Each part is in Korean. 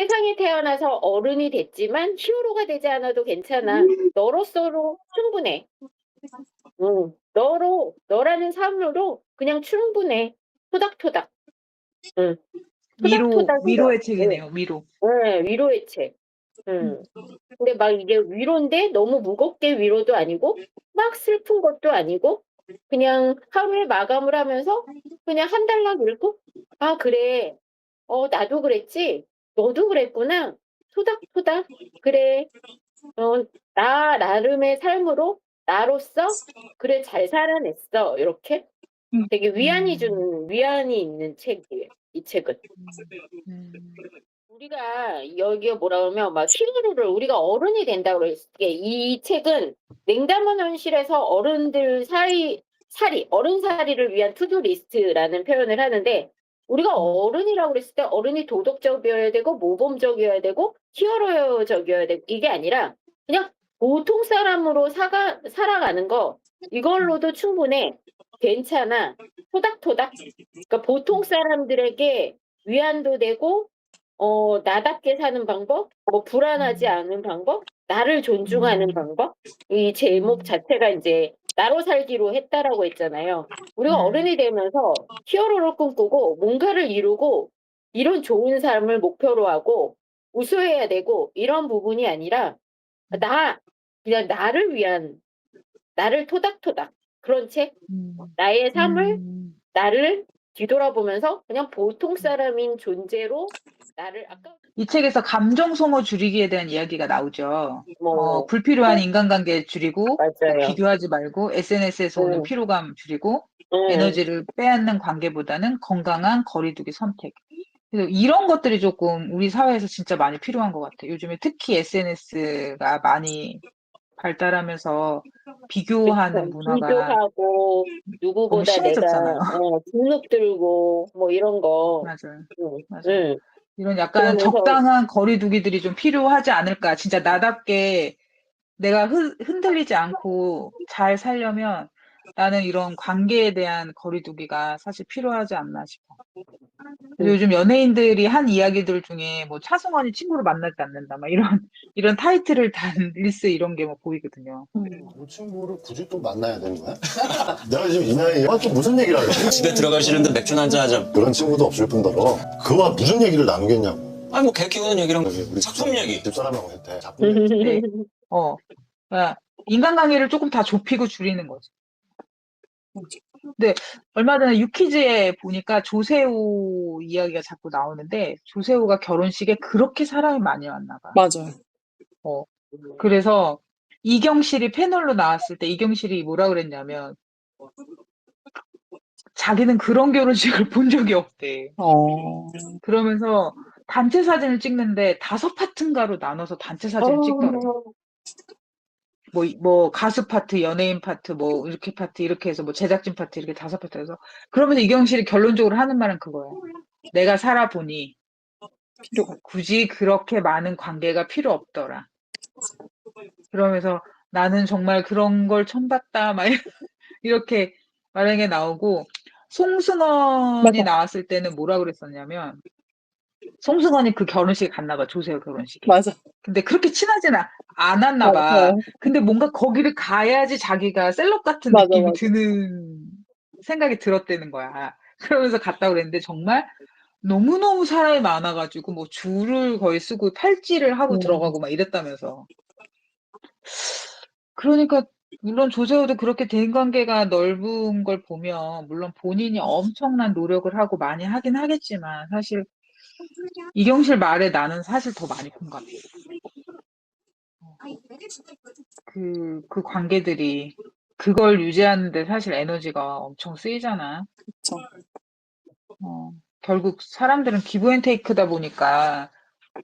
세상에 태어나서 어른이 됐지만 히어로가 되지 않아도 괜찮아. 너로서로 충분해. 응. 너로 너라는 삶으로 그냥 충분해. 토닥토닥. 응. 위로 토닥토닥 위로의. 책이네요. 위로. 네, 위로의 책. 음. 근데 막 이게 위로인데 너무 무겁게 위로도 아니고 막 슬픈 것도 아니고 그냥 하루에 마감을 하면서 그냥 한 달락 읽고 아 그래 어 나도 그랬지 너도 그랬구나 토닥토닥 그래 어 나 나름의 삶으로 나로서 그래 잘 살아냈어 이렇게 음. 되게 위안이 음. 주는 위안이 있는 책이에요 이 책은 음. 우리가 여기 뭐라 그러면 막 히어로를 우리가 어른이 된다고 그랬을 때 이 책은 냉담한 현실에서 어른들 사이 살이 어른 살이를 위한 투두 리스트라는 표현을 하는데 우리가 어른이라고 그랬을 때 어른이 도덕적이어야 되고 모범적이어야 되고 히어로적이어야 되고 이게 아니라 그냥 보통 사람으로 사가, 살아가는 거 이걸로도 충분해 괜찮아 토닥토닥 그러니까 보통 사람들에게 위안도 되고 어, 나답게 사는 방법, 뭐 불안하지 음. 않은 방법, 나를 존중하는 음. 방법. 이 제목 음. 자체가 이제 나로 살기로 했다라고 했잖아요. 우리가 음. 어른이 되면서 히어로를 꿈꾸고 뭔가를 이루고 이런 좋은 삶을 목표로 하고 우수해야 되고 이런 부분이 아니라 나 그냥 나를 위한 나를 토닥토닥 그런 책, 음. 나의 삶을 음. 나를 뒤돌아보면서 그냥 보통 사람인 존재로 나를 아까 이 책에서 감정 소모 줄이기에 대한 이야기가 나오죠. 뭐 어, 불필요한 인간관계 줄이고 맞아요. 비교하지 말고 SNS에서 오는 음. 피로감 줄이고 음, 에너지를 빼앗는 관계보다는 건강한 거리두기 선택. 그래서 이런 것들이 조금 우리 사회에서 진짜 많이 필요한 것 같아요. 요즘에 특히 SNS가 많이 발달하면서 비교하는. 문화가 비교하고 누구보다 내가 심해졌잖아요. 어, 주눅 들고 뭐 이런 거. 맞아요. 응, 맞아요. 응. 이런 약간 그러면서 적당한 거리두기들이 좀 필요하지 않을까. 진짜 나답게 내가 흔, 흔들리지 않고 잘 살려면 나는 이런 관계에 대한 거리두기가 사실 필요하지 않나 싶어. 음. 요즘 연예인들이 한 이야기들 중에 뭐 차승원이 친구를 만나지 않는다, 막 이런, 이런 타이틀을 단 릴스 이런 게 뭐 보이거든요. 그 친구를 굳이 또 만나야 되는 거야? 내가 지금 이 나이에 아, 또 무슨 얘기를 하려고 집에 들어가시는데 맥주 한잔 하자. 그런 친구도 없을 뿐더러 그와 무슨 얘기를 나누겠냐고 아니 뭐 개 키우는 얘기랑 여기 우리 작품 얘기. 집사람하고 했대 작품 얘기 네. 어, 그러니까 인간관계를 조금 다 좁히고 줄이는 거지. 근데 얼마 전에 유퀴즈에 보니까 조세호 이야기가 자꾸 나오는데 조세호가 결혼식에 그렇게 사람이 많이 왔나 봐. 맞아요. 어, 그래서 이경실이 패널로 나왔을 때 이경실이 뭐라 그랬냐면 자기는 그런 결혼식을 본 적이 없대. 어. 그러면서 단체 사진을 찍는데 다섯 파트인가로 나눠서 단체 사진을. 어, 뭐, 이- 뭐, 가수 파트, 연예인 파트, 뭐, 이렇게 파트, 이렇게 해서, 뭐, 제작진 파트, 이렇게 다섯 파트 해서. 그러면서 이경실이 결론적으로 하는 말은 그거야. 내가 살아보니, 굳이 그렇게 많은 관계가 필요 없더라. 그러면서 나는 정말 그런 걸 처음 봤다, 막, 이렇게 말하는 게 나오고, 송승헌이 맞아. 나왔을 때는 뭐라 그랬었냐면, 송승헌이 그 결혼식에 갔나 봐, 조세호 결혼식에. 맞아. 근데 그렇게 친하진 아- 않았나 봐. 맞아요. 근데 뭔가 거기를 가야지 자기가 셀럽 같은 맞아, 느낌이 맞아. 드는 생각이 들었다는 거야. 그러면서 갔다 그랬는데 정말 너무너무 사람이 많아가지고 뭐 줄을 거의 쓰고 팔찌를 하고 음. 들어가고 막 이랬다면서. 그러니까 물론 조세호도 그렇게 대인관계가 넓은 걸 보면 물론 본인이 엄청난 노력을 하고 많이 하긴 하겠지만 사실 이경실 말에 나는 사실 더 많이 공감해. 그, 그 관계들이 그걸 유지하는데 사실 에너지가 엄청 쓰이잖아. 그쵸. 어, 결국 사람들은 기브 앤 테이크다 보니까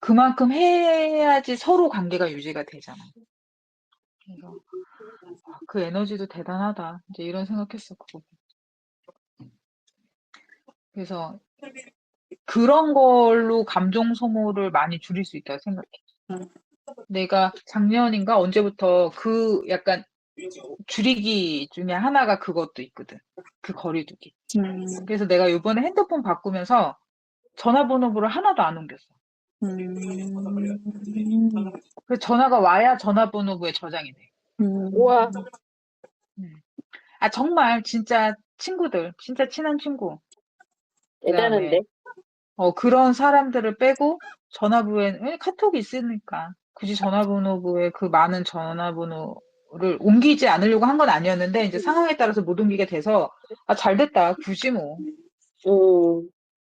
그만큼 해야지 서로 관계가 유지가 되잖아. 그래서 아, 그 에너지도 대단하다. 이제 이런 생각했어, 그거. 그래서 그런 걸로 감정 소모를 많이 줄일 수 있다고 생각해. 음. 내가 작년인가 언제부터 그 약간 줄이기 중에 하나가 그것도 있거든. 그 거리두기. 음. 그래서 내가 요번에 핸드폰 바꾸면서 전화번호부를 하나도 안 옮겼어. 음. 그 전화가 와야 전화번호부에 저장이 돼. 음. 우와. 아 정말 진짜 친구들, 진짜 친한 친구. 대단한데. 어 그런 사람들을 빼고 전화부에 왜 카톡이 있으니까 굳이 전화번호부에 그 많은 전화번호를 옮기지 않으려고 한 건 아니었는데 이제 상황에 따라서 못 옮기게 돼서 아 잘 됐다 굳이 뭐. 음.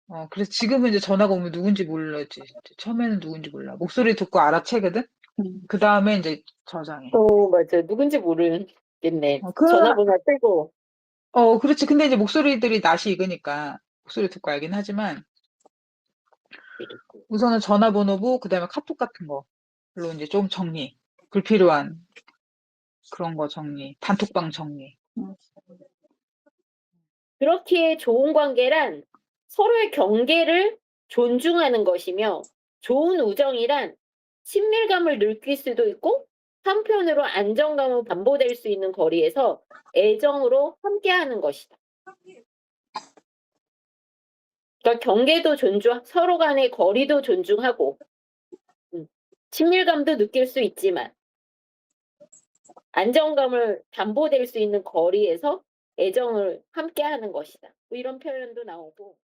어 그래서 지금은 이제 전화가 오면 누군지 몰라지. 처음에는 누군지 몰라. 목소리 듣고 알아채거든. 음. 그 다음에 이제 저장해. 어, 맞아. 누군지 모르겠네. 어, 그- 전화번호 빼고. 어, 그렇지. 근데 이제 목소리들이 낯이 익으니까 목소리 듣고 알긴 하지만 우선은 전화번호부 그 다음에 카톡 같은 거로 이제 좀 정리. 불필요한 그런 거 정리. 단톡방 정리. 그렇기에 좋은 관계란 서로의 경계를 존중하는 것이며 좋은 우정이란 친밀감을 느낄 수도 있고 한편으로 안정감을 반보될 수 있는 거리에서 애정으로 함께하는 것이다. 그러니까 경계도 존중, 서로 간의 거리도 존중하고 음, 친밀감도 느낄 수 있지만 안정감을 담보될 수 있는 거리에서 애정을 함께하는 것이다. 뭐 이런 표현도 나오고